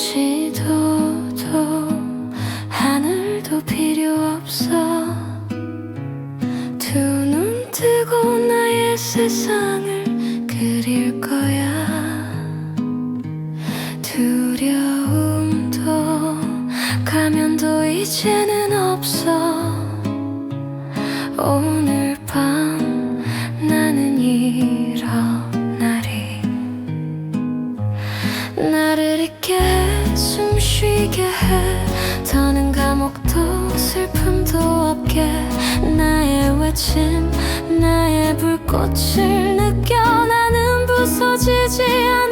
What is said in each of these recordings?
지도도 하늘도 필요 없어. 두 눈 뜨고 나의 세상을 그릴 거야. 두려움도 가면도 이제는 없어. 오늘 밤 없게 나의 외침 나의 불꽃을 느껴 나는 부서지지 않았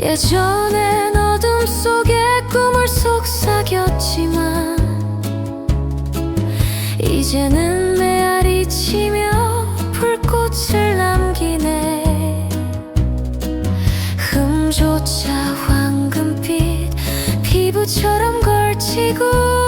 예전엔 어둠 속에 꿈을 속삭였지만 이제는 메아리 치며 불꽃을 남기네. 흠조차 황금빛 피부처럼 걸치고